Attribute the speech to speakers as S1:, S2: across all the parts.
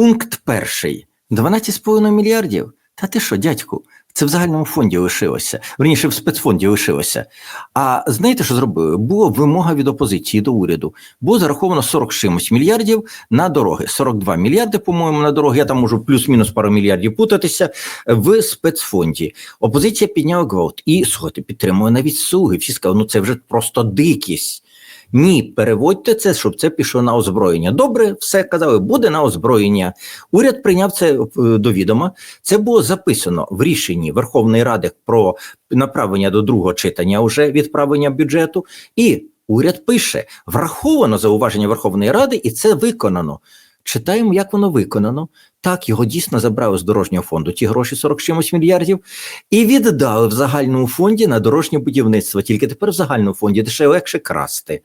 S1: Пункт перший: 12,5 мільярдів. Та ти що, дядьку? Це в загальному фонді лишилося, верніше в спецфонді лишилося. А знаєте, що зробили? Була вимога від опозиції до уряду. Було зараховано 40 чимось мільярдів на дороги. 42 мільярди, по-моєму, на дороги. Я там можу плюс-мінус пару мільярдів путатися в спецфонді. Опозиція підняла гвалт і слухайте, підтримує навіть слуги. Всі сказали, ну це вже просто дикість. Ні, переводьте це, щоб це пішло на озброєння. Добре, все казали, буде на озброєння. Уряд прийняв це е, до відома. Це було записано в рішенні Верховної Ради про направлення до другого читання уже відправлення бюджету. І уряд пише: враховано зауваження Верховної Ради, і це виконано. Читаємо, як воно виконано. Так, його дійсно забрали з дорожнього фонду, ті гроші 40 чимось мільярдів, і віддали в загальному фонді на дорожнє будівництво. Тільки тепер в загальному фонді де ще легше красти.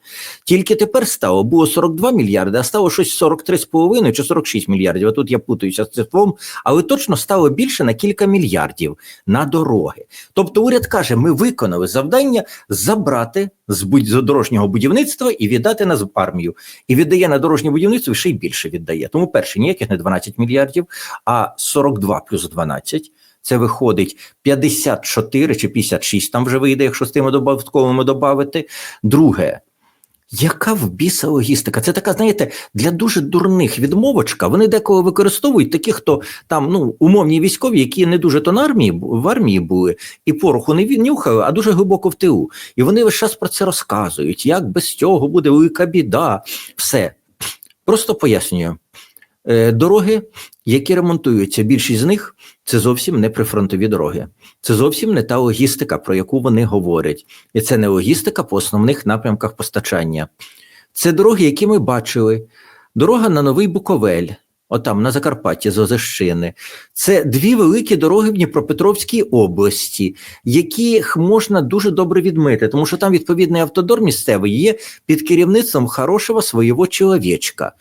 S1: Тільки тепер стало було 42 мільярди, а стало щось 43,5 чи 46 мільярдів. А тут я путаюся з цифром, але точно стало більше на кілька мільярдів на дороги. Тобто, уряд каже: ми виконали завдання забрати з дорожнього будівництва і віддати на армію. І віддає на дорожнє будівництво і ще й більше віддає. Тому перше ніяких не 12 мільярдів, а 42 плюс 12. Це виходить 54 чи 56, там вже вийде, якщо з тими добавковими додати. Друге, яка в біса логістика? Це така, знаєте, для дуже дурних відмовочка. Вони деколи використовують таких, хто там ну умовні військові, які не дуже то на армії в армії були, і пороху не нюхали, а дуже глибоко в тилу. І вони весь час про це розказують. Як без цього буде велика біда? Все просто пояснюю. Е, Дороги, які ремонтуються, більшість з них це зовсім не прифронтові дороги. Це зовсім не та логістика, про яку вони говорять. І це не логістика по основних напрямках постачання. Це дороги, які ми бачили. Дорога на Новий Буковель, отам на Закарпатті з Озещини. Це дві великі дороги в Дніпропетровській області, яких можна дуже добре відмити, тому що там відповідний автодор місцевий є під керівництвом хорошого свого чоловічка.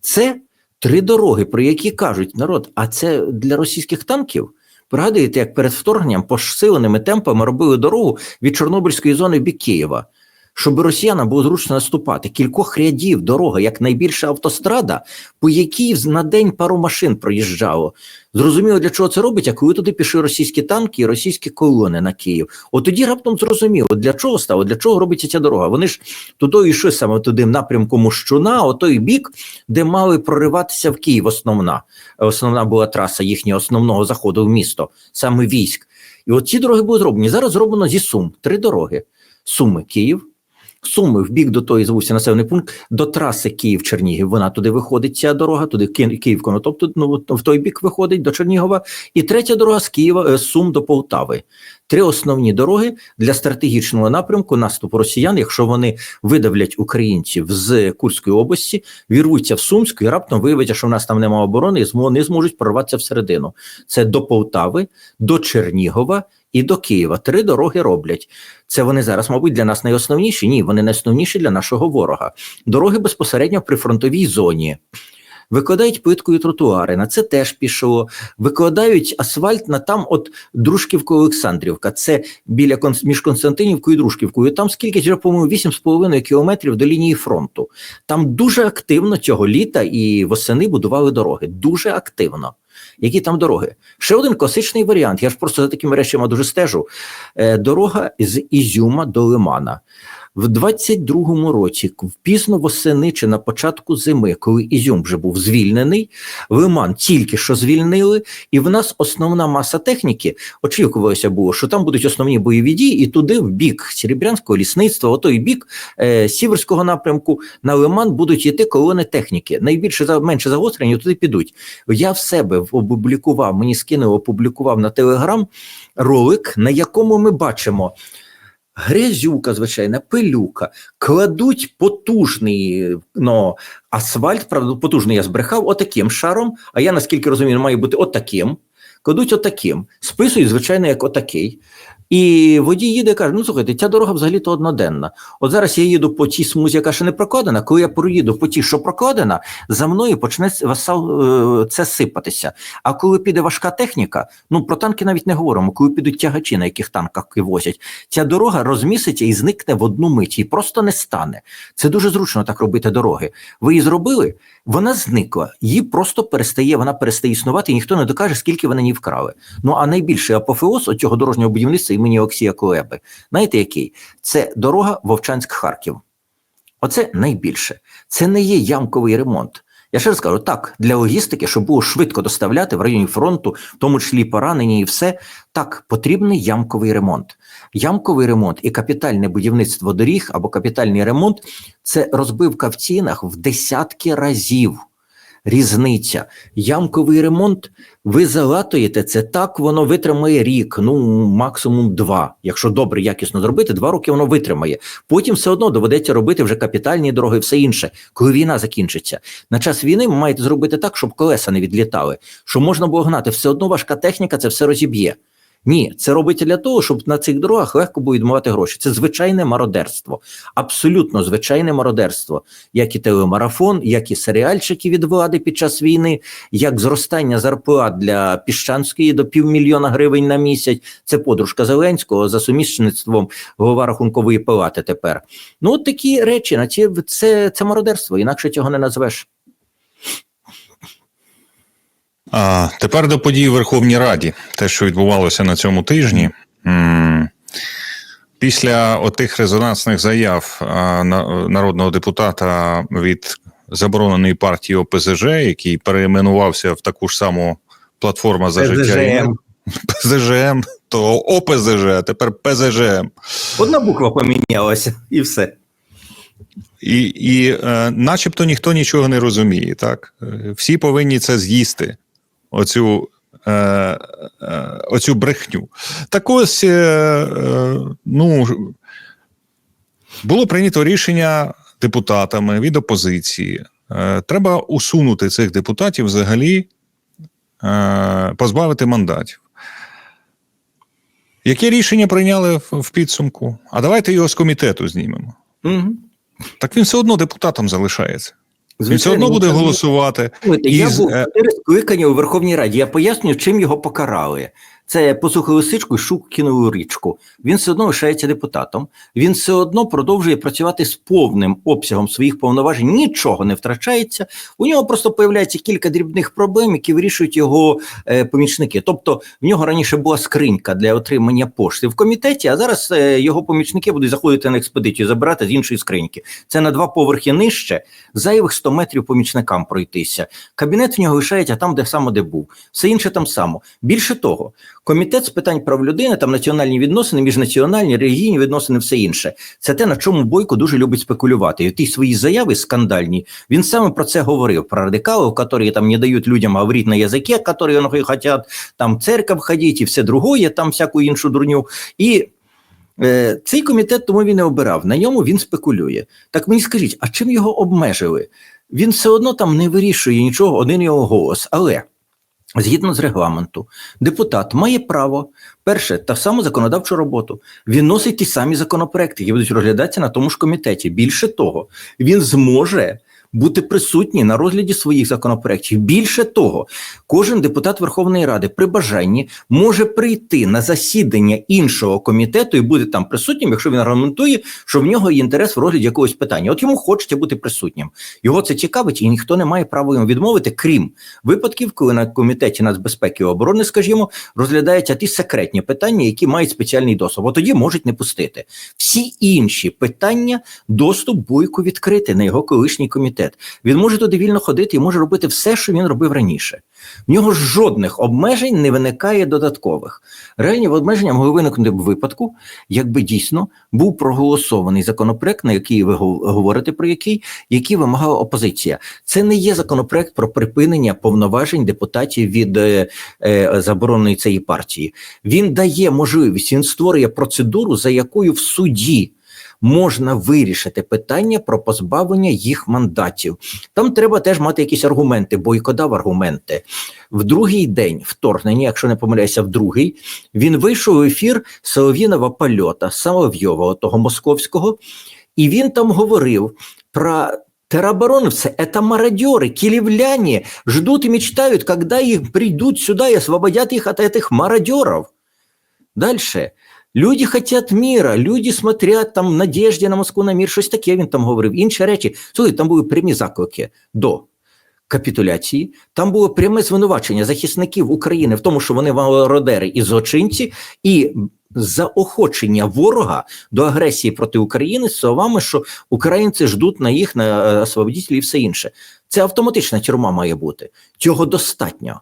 S1: Це три дороги, про які кажуть народ, а це для російських танків. Пригадуєте, як перед вторгненням посиленими темпами робили дорогу від Чорнобильської зони в бік Києва, щоб росіянам було зручно наступати. Кількох рядів дорога, як найбільша автострада, по якій на день пару машин проїжджало. Зрозуміло, для чого це робить, а коли туди пішли російські танки і російські колони на Київ. От тоді раптом зрозуміло, для чого стало, для чого робиться ця дорога. Вони ж туди йшли саме туди напрямку Мощуна, о той бік, де мали прориватися в Київ основна. Основна була траса їхнього основного заходу в місто, саме військ. І от ці дороги були зроблені. Зараз зроблено зі Сум три дороги: Суми, Київ. Суми в бік до тої звувся населений пункт до траси Київ-Чернігів. Вона туди виходить. Ця дорога, туди Ки- Київ тобто ну, в той бік виходить до Чернігова. І третя дорога з Києва е, Сум до Полтави. Три основні дороги для стратегічного напрямку наступу росіян, якщо вони видавлять українців з Курської області, вірвуться в Сумську і раптом виявиться, що в нас там немає оборони, і вони зможуть прорватися всередину. Це до Полтави, до Чернігова і до Києва. Три дороги роблять. Це вони зараз, мабуть, для нас найосновніші. Ні, вони найосновніші для нашого ворога. Дороги безпосередньо в прифронтовій зоні. Викладають плиткою тротуари, на це теж пішло. Викладають асфальт на там, от Дружківка Олександрівка. Це біля між Константинівкою і Дружківкою. Там скільки вже, по-моєму, 8,5 кілометрів до лінії фронту. Там дуже активно цього літа і восени будували дороги. Дуже активно. Які там дороги? Ще один класичний варіант. Я ж просто за такими речами дуже стежу. Е, дорога з Ізюма до Лимана. В 22-му році, пізно восени чи на початку зими, коли Ізюм вже був звільнений, Лиман тільки що звільнили, і в нас основна маса техніки очікувалося було, що там будуть основні бойові дії, і туди, в бік Серебрянського лісництва, о той бік е, Сіверського напрямку, на Лиман будуть йти колони техніки. Найбільше менше загострені туди підуть. Я в себе опублікував, мені скинули, опублікував на Телеграм ролик, на якому ми бачимо. Грязюка, звичайна, пилюка, кладуть потужний ну, асфальт, правда, потужний я збрехав, отаким шаром, а я наскільки розумію, має бути отаким. Кладуть отаким, списують, звичайно, як отакий. І водій їде і каже: ну слухайте, ця дорога взагалі-то одноденна. От зараз я їду по тій смузі, яка ще не прокладена. Коли я проїду по тій, що прокладена, за мною почне е, це сипатися. А коли піде важка техніка, ну про танки навіть не говоримо. Коли підуть тягачі, на яких танках возять, ця дорога розміситься і зникне в одну мить, і просто не стане. Це дуже зручно так робити дороги. Ви її зробили, вона зникла, її просто перестає, вона перестає існувати, і ніхто не докаже, скільки вони її вкрали. Ну а найбільший апофеоз цього дорожнього будівництва імені Олексія Колеби. Знаєте який? Це дорога Вовчанськ-Харків. Оце найбільше. Це не є ямковий ремонт. Я ще раз кажу, так, для логістики, щоб було швидко доставляти в районі фронту, в тому числі поранені і все, так, потрібний ямковий ремонт. Ямковий ремонт і капітальне будівництво доріг або капітальний ремонт це розбивка в цінах в десятки разів. Різниця. Ямковий ремонт, ви залатуєте це так, воно витримає рік, ну максимум два. Якщо добре, якісно зробити, два роки воно витримає. Потім все одно доведеться робити вже капітальні дороги, все інше, коли війна закінчиться. На час війни ви маєте зробити так, щоб колеса не відлітали, щоб можна було гнати. Все одно важка техніка це все розіб'є. Ні, це робиться для того, щоб на цих дорогах легко було відмивати гроші. Це звичайне мародерство, абсолютно звичайне мародерство, як і телемарафон, як і серіальчики від влади під час війни, як зростання зарплат для піщанської до півмільйона гривень на місяць. Це подружка Зеленського за сумісництвом голова рахункової палати. Тепер ну от такі речі на ці це, це мародерство, інакше цього не назвеш.
S2: А тепер до подій у Верховній Раді, те, що відбувалося на цьому тижні. Після отих резонансних заяв народного депутата від забороненої партії ОПЗЖ, який переименувався в таку ж саму платформу за життя ПЗЖМ, то ОПЗЖ, а тепер ПЗЖМ.
S1: Одна буква помінялася, і все.
S2: І, і е, начебто ніхто нічого не розуміє, так? Всі повинні це з'їсти оцю е, е, оцю брехню. Так ось, е, ну, було прийнято рішення депутатами від опозиції. Треба усунути цих депутатів взагалі, позбавити мандатів. Яке рішення прийняли в, в підсумку? А давайте його з комітету знімемо.
S1: Угу.
S2: Так він все одно депутатом залишається. Звичайно, Він все одно буде голосувати.
S1: Я із... був е, чотири скликання у Верховній Раді. Я пояснюю, чим його покарали. Це послухали сичку і шук кинули річку. Він все одно лишається депутатом. Він все одно продовжує працювати з повним обсягом своїх повноважень. Нічого не втрачається. У нього просто появляється кілька дрібних проблем, які вирішують його е, помічники. Тобто в нього раніше була скринька для отримання пошти в комітеті, а зараз е, його помічники будуть заходити на експедицію, забирати з іншої скриньки. Це на два поверхи нижче, зайвих 100 метрів помічникам пройтися. Кабінет в нього лишається там, де саме де був. Все інше там само. Більше того. Комітет з питань прав людини, там національні відносини, міжнаціональні, релігійні відносини, все інше. Це те, на чому Бойко дуже любить спекулювати. І ті свої заяви скандальні. Він саме про це говорив: про радикалів, які там не дають людям говорити на язикі, які вони хочуть, там церква ходити і все другое, там всяку іншу дурню. І е, цей комітет тому він не обирав. На ньому він спекулює. Так мені скажіть, а чим його обмежили? Він все одно там не вирішує нічого, один його голос. Але. Згідно з регламенту, депутат має право перше та саму законодавчу роботу. Він носить ті самі законопроекти, які будуть розглядатися на тому ж комітеті. Більше того, він зможе бути присутні на розгляді своїх законопроєктів. Більше того, кожен депутат Верховної Ради при бажанні може прийти на засідання іншого комітету і бути там присутнім, якщо він аргументує, що в нього є інтерес в розгляді якогось питання. От йому хочеться бути присутнім. Його це цікавить, і ніхто не має права йому відмовити, крім випадків, коли на комітеті нацбезпеки і оборони, скажімо, розглядаються ті секретні питання, які мають спеціальний доступ. От тоді можуть не пустити. Всі інші питання доступ бойко відкрити на його колишній комітет комітет. Він може туди вільно ходити і може робити все, що він робив раніше. В нього жодних обмежень не виникає додаткових. Реальні обмеження могли виникнути в випадку, якби дійсно був проголосований законопроект, на який ви говорите про який, який вимагала опозиція. Це не є законопроект про припинення повноважень депутатів від е, е, забороненої цієї партії. Він дає можливість, він створює процедуру, за якою в суді можна вирішити питання про позбавлення їх мандатів. Там треба теж мати якісь аргументи. Бойко дав аргументи. В другий день вторгнення, якщо не помиляюся, в другий він вийшов в ефір Солов'їнова польота, Соловйова, того московського, і він там говорив про теробороновцы – это мародеры, киевляне ждут и мечтают, когда их придут сюда и освободят их от этих мародеров. Дальше. Люди хотять міра, люди смотрять там в надежді на Москву на мір, щось таке він там говорив. Інші речі. Слухай, там були прямі заклики до капітуляції. Там було пряме звинувачення захисників України в тому, що вони мародери і злочинці, і заохочення ворога до агресії проти України з словами, що українці ждуть на їх на е, освободітелі і все інше. Це автоматична тюрма має бути. Цього достатньо.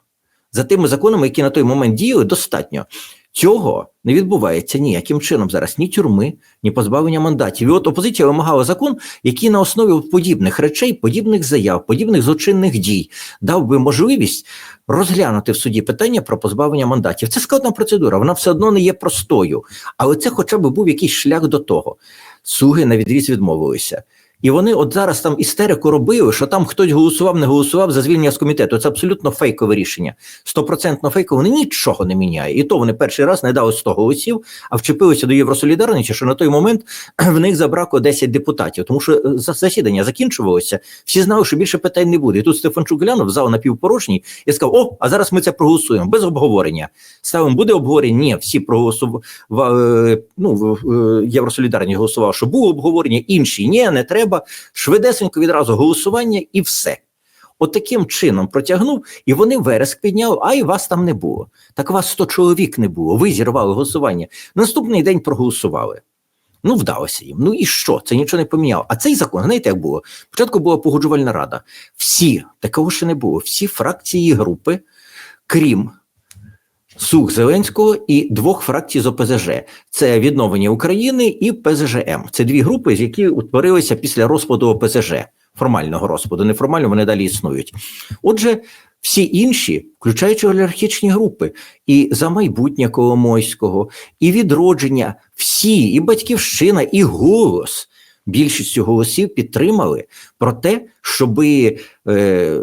S1: За тими законами, які на той момент діяли, достатньо. Цього не відбувається ніяким чином зараз ні тюрми, ні позбавлення мандатів. І от опозиція вимагала закон, який на основі подібних речей, подібних заяв, подібних злочинних дій дав би можливість розглянути в суді питання про позбавлення мандатів. Це складна процедура, вона все одно не є простою, але це хоча б був якийсь шлях до того. Суги на відріз відмовилися. І вони от зараз там істерику робили, що там хтось голосував, не голосував за звільнення з комітету. Це абсолютно фейкове рішення. Стопроцентно фейкове, вони нічого не міняє. І то вони перший раз не дали 100 голосів, а вчепилися до Євросолідарності, що на той момент в них забракло 10 депутатів, тому що за- засідання закінчувалося. Всі знали, що більше питань не буде. І тут Стефанчук глянув, зал напівпорожній, і сказав: О, а зараз ми це проголосуємо без обговорення. Ставимо, буде обговорення? Ні, всі проголосували. Ну, Євросолідарність голосував, що було обговорення, інші ні, не треба. Швидесенько відразу голосування і все. От таким чином протягнув, і вони вереск підняли, а і вас там не було. Так вас 100 чоловік не було. Ви зірвали голосування. Наступний день проголосували. Ну, вдалося їм. Ну і що? Це нічого не поміняло. А цей закон, знаєте, як було? Спочатку була погоджувальна рада. Всі, такого ще не було, всі фракції і групи, крім Сух Зеленського і двох фракцій з ОПЗЖ. Це відновлення України і ПЗЖМ. Це дві групи, які утворилися після розпаду ОПЗЖ, формального розпаду. Неформально вони далі існують. Отже, всі інші, включаючи олігархічні групи, і за майбутнє Коломойського, і відродження, всі, і батьківщина, і голос. Більшістю голосів підтримали про те, щоби. Е,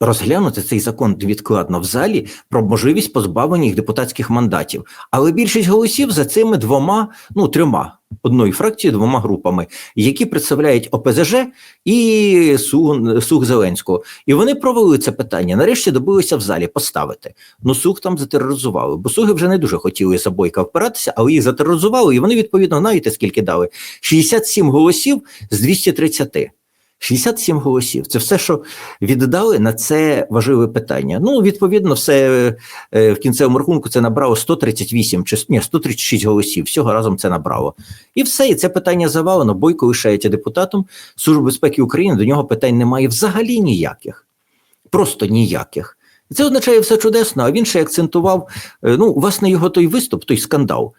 S1: розглянути цей закон відкладно в залі про можливість позбавлення їх депутатських мандатів. Але більшість голосів за цими двома, ну трьома, одною фракцією, двома групами, які представляють ОПЗЖ і Суг, Суг Зеленського. І вони провели це питання. Нарешті добилися в залі поставити. Ну, Суг там затероризували, бо Суги вже не дуже хотіли за бойка впиратися, але їх затероризували, і вони відповідно знаєте, скільки дали? 67 голосів з 230. 67 голосів. Це все, що віддали на це важливе питання. Ну, відповідно, все е, в кінцевому рахунку це набрало 138 чи ні, 136 голосів. Всього разом це набрало. І все, і це питання завалено. Бойко лишається депутатом Служби безпеки України. До нього питань немає взагалі ніяких. Просто ніяких. Це означає все чудесно. А він ще акцентував. е, Ну, власне, його той виступ, той скандал.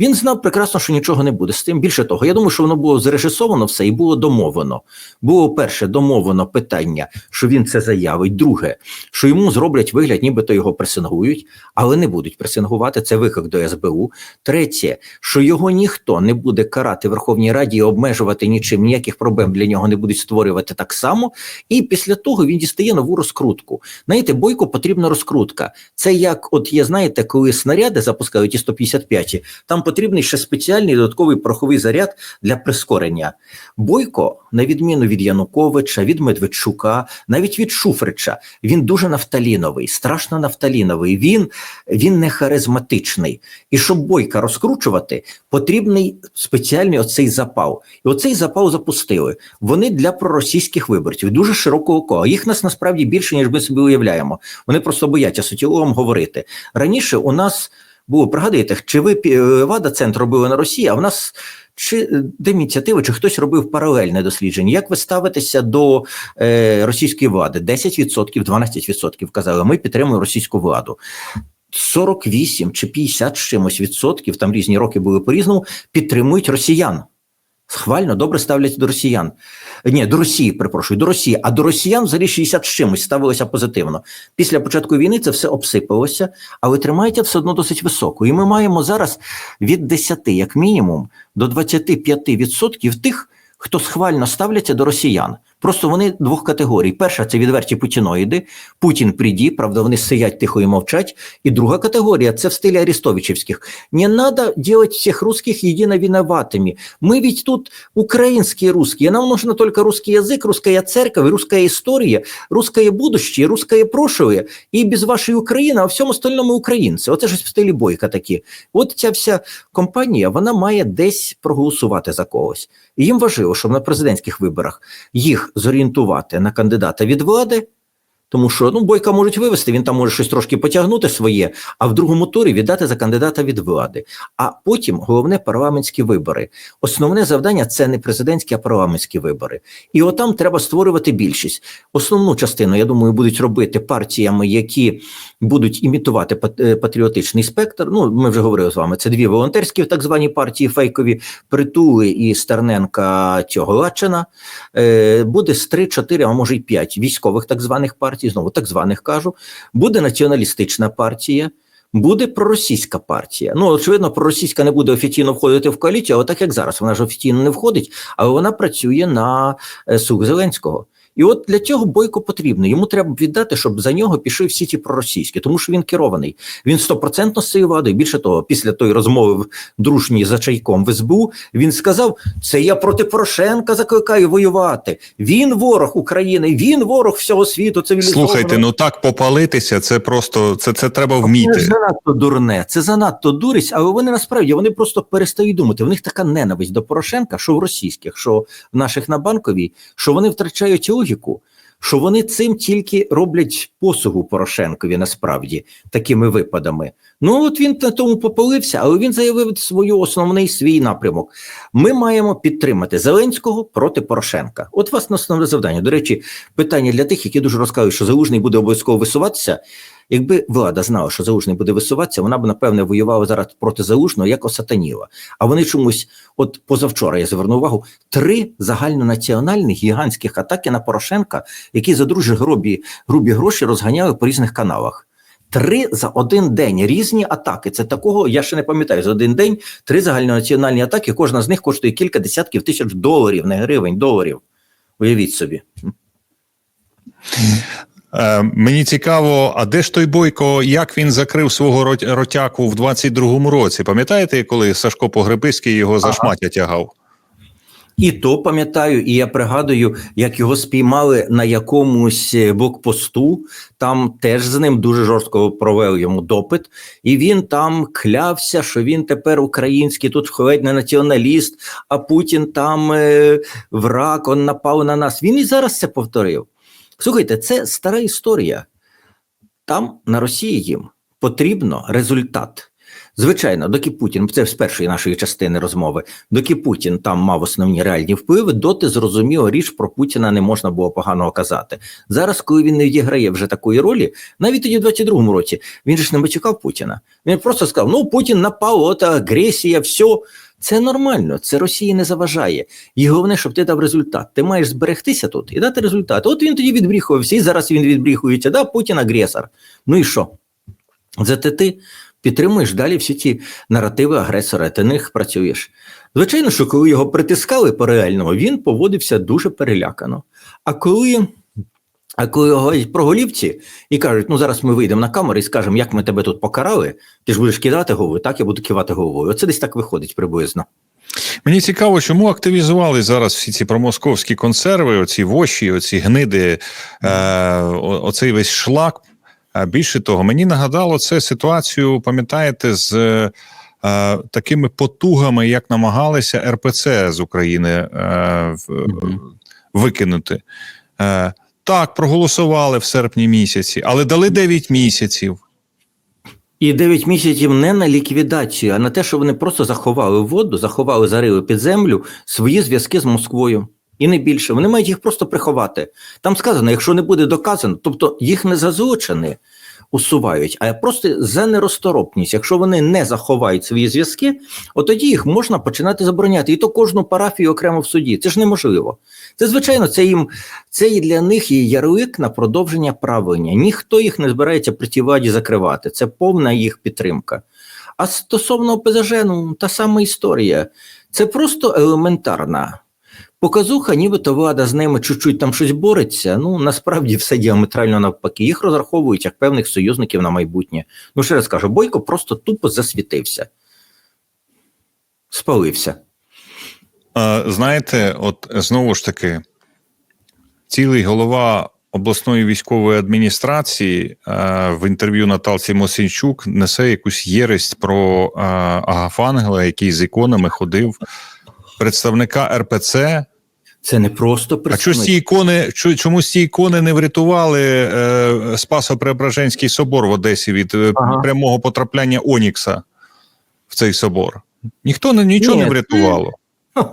S1: Він знав прекрасно, що нічого не буде з тим. Більше того, я думаю, що воно було зрежисовано все і було домовлено. Було перше домовлено питання, що він це заявить. Друге, що йому зроблять вигляд, нібито його пресингують, але не будуть пресингувати. Це виклик до СБУ. Третє, що його ніхто не буде карати Верховній Раді і обмежувати нічим, ніяких проблем для нього не будуть створювати так само. І після того він дістає нову розкрутку. Знаєте, бойко потрібна розкрутка. Це як, от є, знаєте, коли снаряди запускають і 155, там потрібний ще спеціальний додатковий пороховий заряд для прискорення. Бойко, на відміну від Януковича, від Медведчука, навіть від Шуфрича, він дуже нафталіновий, страшно нафталіновий. Він, він не харизматичний. І щоб бойка розкручувати, потрібний спеціальний оцей запал. І оцей запал запустили. Вони для проросійських виборців дуже широкого кола. Їх нас насправді більше, ніж ми собі уявляємо. Вони просто бояться соціологам говорити. Раніше у нас було, пригадуєте, чи ви пі- ВАДА центр робили на Росії, а в нас чи е, ініціативи, чи хтось робив паралельне дослідження? Як ви ставитеся до е, російської влади? 10%, 12% казали, ми підтримуємо російську владу. 48 чи 50 з чимось відсотків, там різні роки були по-різному, підтримують росіян. Схвально добре ставлять до росіян. Ні, до Росії, перепрошую, до Росії. А до росіян взагалі 60 з чимось ставилося позитивно. Після початку війни це все обсипалося, але тримається все одно досить високо. І ми маємо зараз від 10, як мінімум, до 25% тих, хто схвально ставляться до росіян. Просто вони двох категорій. Перша це відверті путіноїди, Путін приді, правда, вони сидять тихо і мовчать. І друга категорія це в стилі арестовичівських. Не надо делать всех русских едино виноватыми. Мы ведь тут украинские русские. Нам нужно только русский язык, русская церковь, русская история, русское будущее, русское прошлое. І без вашої України, а всьому остальному українці. Оце ж в стилі бойка такі. От ця вся компанія вона має десь проголосувати за когось. І їм важливо, щоб на президентських виборах їх зорієнтувати на кандидата від влади. Тому що ну бойка можуть вивести, він там може щось трошки потягнути своє, а в другому турі віддати за кандидата від влади. А потім головне парламентські вибори. Основне завдання це не президентські, а парламентські вибори. І отам треба створювати більшість. Основну частину, я думаю, будуть робити партіями, які будуть імітувати е, патріотичний спектр. Ну, ми вже говорили з вами. Це дві волонтерські так звані партії фейкові притули і Стерненка цього Лачина. Е, буде з 3-4, а може й 5 військових так званих партій, знову так званих кажу. Буде націоналістична партія. Буде проросійська партія. Ну, очевидно, проросійська не буде офіційно входити в коаліцію, але так як зараз вона ж офіційно не входить, але вона працює на е, слуг Зеленського. І от для цього бойко потрібно. Йому треба віддати, щоб за нього пішли всі ті проросійські, тому що він керований. Він стопроцентно з цією владою. Більше того, після тої розмови в дружній за чайком в СБУ він сказав: це я проти Порошенка закликаю воювати. Він ворог України, він ворог всього світу. Цивілізованого.
S2: Слухайте, ну так попалитися, це просто це, це треба
S1: Це занадто дурне, це занадто дурість, але вони насправді вони просто перестають думати. В них така ненависть до Порошенка, що в російських, що в наших на банковій, що вони втрачають логіку, що вони цим тільки роблять послугу Порошенкові насправді такими випадами. Ну от він на тому попалився, але він заявив свою основний свій напрямок. Ми маємо підтримати Зеленського проти Порошенка. От власне основне завдання. До речі, питання для тих, які дуже розказують, що Залужний буде обов'язково висуватися. Якби влада знала, що Залужний буде висуватися, вона б напевне воювала зараз проти Залужного як осатаніла. А вони чомусь, от позавчора я звернув увагу, три загальнонаціональних гігантських атаки на Порошенка, які за дуже грубі, грубі гроші розганяли по різних каналах. Три за один день різні атаки. Це такого, я ще не пам'ятаю, за один день три загальнонаціональні атаки. Кожна з них коштує кілька десятків тисяч доларів, не гривень, доларів. Уявіть собі.
S2: Е, мені цікаво, а де ж той Бойко, як він закрив свого ротяку в 22-му році? Пам'ятаєте, коли Сашко Погребиський його за
S1: Ага.
S2: шмаття тягав?
S1: І то пам'ятаю, і я пригадую, як його спіймали на якомусь е, блокпосту. Там теж з ним дуже жорстко провели йому допит, і він там клявся, що він тепер український, тут ледь не націоналіст, а Путін там е, враг, он напав на нас. Він і зараз це повторив. Слухайте, це стара історія. Там на Росії їм потрібно результат. Звичайно, доки Путін, це з першої нашої частини розмови, доки Путін там мав основні реальні впливи, доти зрозуміло річ про Путіна не можна було поганого казати. Зараз, коли він не відіграє вже такої ролі, навіть тоді в 22-му році, він ж не матюкав Путіна. Він просто сказав: ну Путін напав, от агресія, все. Це нормально, це Росії не заважає. І головне, щоб ти дав результат. Ти маєш зберегтися тут і дати результат. От він тоді відбріхувався, і зараз він відбріхується. Да, Путін агресор. Ну і що? Зате ти підтримуєш далі всі ті наративи агресора, ти них працюєш. Звичайно, що коли його притискали по реальному, він поводився дуже перелякано. А коли. А коли говорять про голівці і кажуть, ну зараз ми вийдемо на камеру і скажемо, як ми тебе тут покарали, ти ж будеш кидати головою, так я буду кивати головою. Оце десь так виходить приблизно.
S2: Мені цікаво, чому активізували зараз всі ці промосковські консерви, оці воші, оці гниди, е, оцей весь шлак. А більше того, мені нагадало це ситуацію, пам'ятаєте, з е, такими потугами, як намагалися РПЦ з України е, в-
S1: Мгм.
S2: викинути. Е, так, проголосували в серпні місяці, але дали 9 місяців.
S1: І 9 місяців не на ліквідацію, а на те, що вони просто заховали воду, заховали, зарили під землю свої зв'язки з Москвою. І не більше. Вони мають їх просто приховати. Там сказано, якщо не буде доказано, тобто їх не зазучені. усувають, а просто за неросторопність. Якщо вони не заховають свої зв'язки, от тоді їх можна починати забороняти. І то кожну парафію окремо в суді. Це ж неможливо. Це звичайно, це їм це і для них є ярлик на продовження правлення. Ніхто їх не збирається при тій владі закривати. Це повна їх підтримка. А стосовно ОПЗЖ, ну та сама історія. Це просто елементарна. Показуха, нібито влада з ними чуть-чуть там щось бореться. Ну насправді все діаметрально навпаки. Їх розраховують як певних союзників на майбутнє. Ну ще раз кажу, Бойко просто тупо засвітився, спалився.
S2: Е, Знаєте, от знову ж таки, цілий голова обласної військової адміністрації е, в інтерв'ю Наталці Мосінчук несе якусь єресь про е, Агафангела, який з іконами ходив, представника РПЦ.
S1: Це не просто
S2: А чому
S1: представник.
S2: ці ікони, чо- чому ці ікони не врятували е, Спасо-Преображенський собор в Одесі від е,
S1: Ага.
S2: прямого потрапляння Онікса в цей собор? Ніхто нічого
S1: Ні,
S2: не врятувало.
S1: Це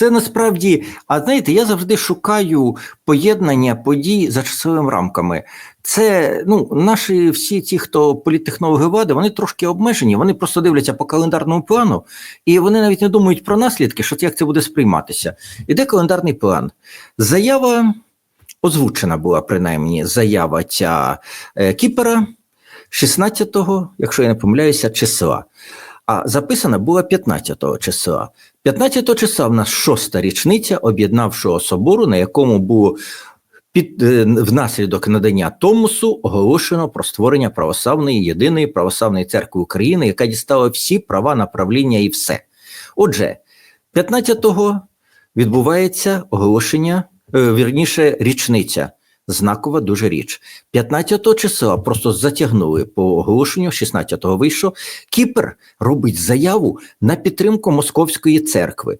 S1: насправді, а знаєте, я завжди шукаю поєднання подій за часовими рамками. Це ну, наші всі ті, хто політтехнологи влади, вони трошки обмежені, вони просто дивляться по календарному плану, і вони навіть не думають про наслідки, що як це буде сприйматися. Іде календарний план. Заява озвучена була принаймні заява ця е, Кіпера 16-го, якщо я не помиляюся, числа. А записана була 15-го числа. 15-го числа в нас шоста річниця об'єднавшого собору, на якому було під е, внаслідок надання Томосу оголошено про створення православної єдиної православної церкви України, яка дістала всі права на правління і все. Отже, 15-го відбувається оголошення, е, вірніше, річниця. Знакова дуже річ. 15 числа просто затягнули по оголошенню, 16-го вийшов. Кіпр робить заяву на підтримку Московської церкви.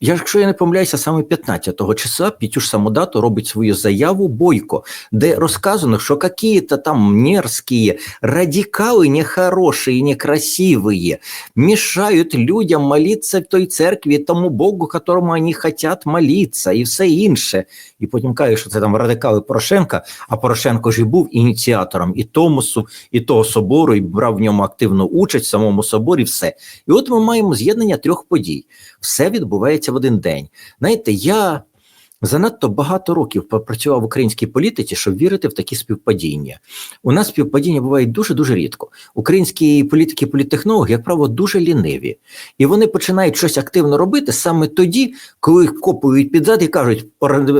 S1: Якщо я не помиляюся, саме 15 числа саму дату робить свою заяву Бойко, де розказано, що какие-то там мерзкие радикалы нехорошие, некрасивые мешают людям молиться в той церкві тому Богу, которому вони хотять молитися, і все інше. І потім каже, що це там радикали Порошенка, а Порошенко ж і був ініціатором і Томосу, і того собору, і брав в ньому активну участь в самому соборі, все. І от ми маємо з'єднання трьох подій. Все відбувається в один день. Знаєте, я занадто багато років попрацював в українській політиці, щоб вірити в такі співпадіння. У нас співпадіння бувають дуже-дуже рідко. Українські політики, політтехнологи, як правило, дуже ліниві. І вони починають щось активно робити саме тоді, коли їх копують під зад і кажуть,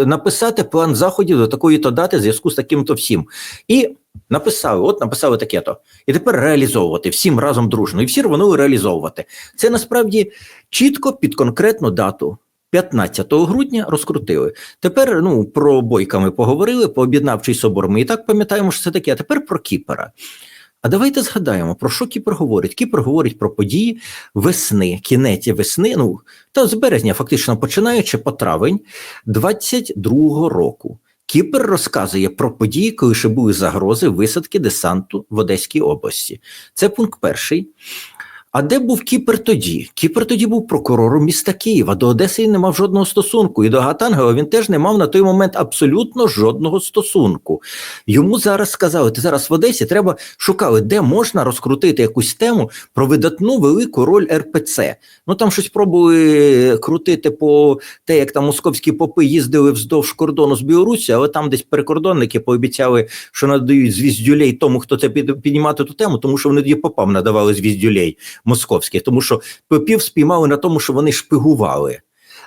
S1: написати план заходів до такої-то дати в зв'язку з таким-то всім. І написали, от написали таке-то. І тепер реалізовувати всім разом дружно. І всі рванули реалізовувати. Це насправді чітко під конкретну дату. 15 грудня розкрутили. Тепер ну про бойка ми поговорили, по об'єднавчий собор. Ми і так пам'ятаємо, що це таке. А тепер про Кіпера. А давайте згадаємо, про що Кіпр говорить. Кіпр говорить про події весни, кінець весни, ну та з березня, фактично починаючи по травень 22-го року. Кіпр розказує про події, коли ще були загрози висадки десанту в Одеській області. Це пункт перший. А де був Кіпр тоді? Кіпр тоді був прокурором міста Києва. До Одеси він не мав жодного стосунку. І до Гатангела він теж не мав на той момент абсолютно жодного стосунку. Йому зараз сказали: ти зараз в Одесі треба шукали, де можна розкрутити якусь тему про видатну велику роль РПЦ. Ну там щось пробували крутити по те, як там московські попи їздили вздовж кордону з Білорусі, але там десь прикордонники пообіцяли, що надають звіздюлей тому, хто це під, піднімати ту тему, тому що вони тоді попам надавали звіздюлей московських, тому що попів спіймали на тому, що вони шпигували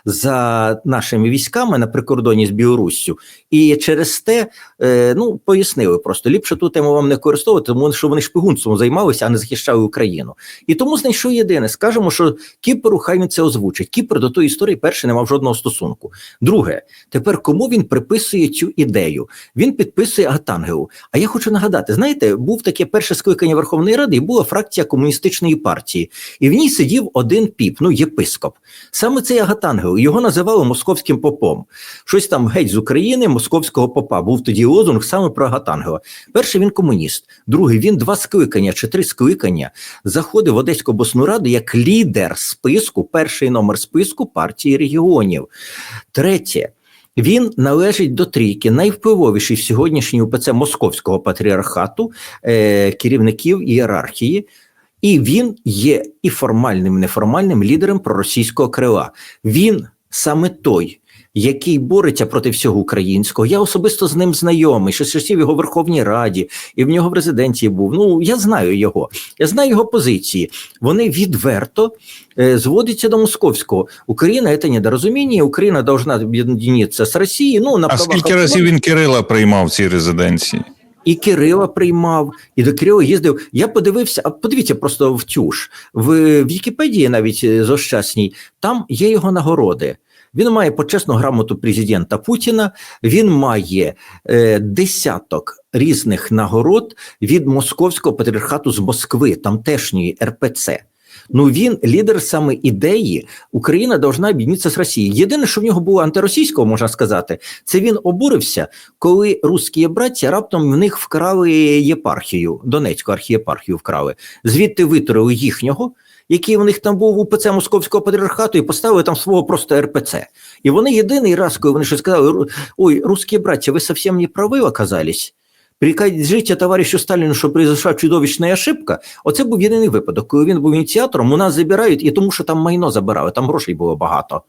S1: за нашими військами на прикордоні з Білоруссю, і через те е, ну пояснили просто ліпше ту тему вам не користувати, тому що вони шпигунством займалися, а не захищали Україну. І тому знайшов єдине. Скажемо, що Кіпру хай він це озвучить. Кіпр до тої історії перше не мав жодного стосунку. Друге, тепер кому він приписує цю ідею? Він підписує Гатангелу. А я хочу нагадати: знаєте, був таке перше скликання Верховної Ради, і була фракція комуністичної партії, і в ній сидів один піп, ну єпископ. Саме цей Агатангел його називали московським попом. Щось там геть з України, московського попа. Був тоді лозунг саме про Агатангела. Перший він комуніст, другий він два скликання чи три скликання заходив в Одеську обласну раду як лідер списку, перший номер списку партії регіонів. Третє. Він належить до трійки найвпливовіших в сьогоднішній УПЦ Московського патріархату е, керівників ієрархії, і він є і формальним, і неформальним лідером проросійського крила. Він саме той, який бореться проти всього українського. Я особисто з ним знайомий, що часів його в Верховній Раді, і в нього в резиденції був. Ну я знаю його, я знаю його позиції. Вони відверто е, зводяться до московського. Україна це недорозуміння, Україна должна об'єднатися з Росією. Ну на
S2: А скільки разів він Кирила приймав в цій резиденції?
S1: І Кирила приймав, і до Кирила їздив. Я подивився, а подивіться просто в тюж. В Вікіпедії, навіть з зощасній, там є його нагороди. Він має почесну грамоту президента Путіна, він має е, десяток різних нагород від московського патріархату з Москви, тамтешньої РПЦ. Ну він лідер саме ідеї Україна должна об'єднатися з Росією. Єдине, що в нього було антиросійського, можна сказати, це він обурився, коли русські браття раптом в них вкрали єпархію, Донецьку архієпархію вкрали, звідти витурили їхнього, який у них там був УПЦ Московського патріархату, і поставили там свого просто РПЦ. І вони єдиний раз, коли вони щось сказали: «Ру- ой, русські браття, ви зовсім не праві оказались. Прикажіть товаришу Сталіну, що произошла чудовищна ошибка. Оце був єдиний випадок, коли він був ініціатором. У нас забирають, і тому, що там майно забирали, там грошей було багато.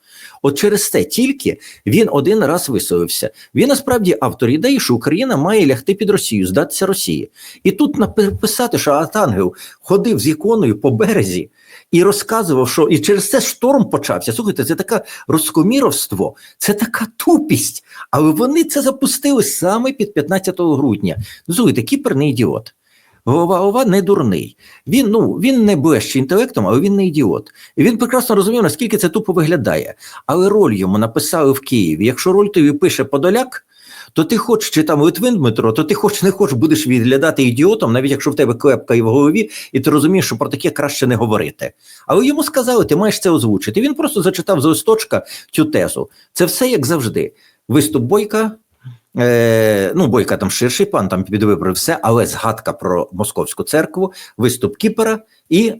S1: От через те тільки він один раз висловився. Він насправді автор ідеї, що Україна має лягти під Росію, здатися Росії. І тут написати, що Атангел ходив з іконою по березі і розказував, що і через це шторм почався. Слухайте, це таке розкоміровство, це така тупість. Але вони це запустили саме під 15 грудня. Ну, Слухайте, Кіпер не ідіот. Голова Ова не дурний. Він ну він не ближче інтелектом, але він не ідіот. І він прекрасно розумів, наскільки це тупо виглядає. Але роль йому написали в Києві. Якщо роль тобі пише Подоляк, то ти хочеш, чи там Литвин Дмитро, то ти хочеш не хочеш, будеш відглядати ідіотом, навіть якщо в тебе клепка і в голові, і ти розумієш, що про таке краще не говорити. Але йому сказали, ти маєш це озвучити. Він просто зачитав з листочка цю тезу. Це все як завжди. Виступ Бойка. Е, ну, Бойка там ширший план, там під вибори все, але згадка про московську церкву, виступ Кіпера і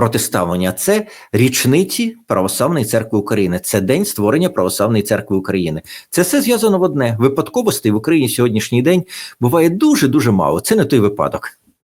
S1: протиставлення. Це річниці Православної церкви України. Це день створення Православної церкви України. Це все зв'язано в одне. Випадковостей в Україні сьогоднішній день буває дуже дуже мало. Це не той випадок.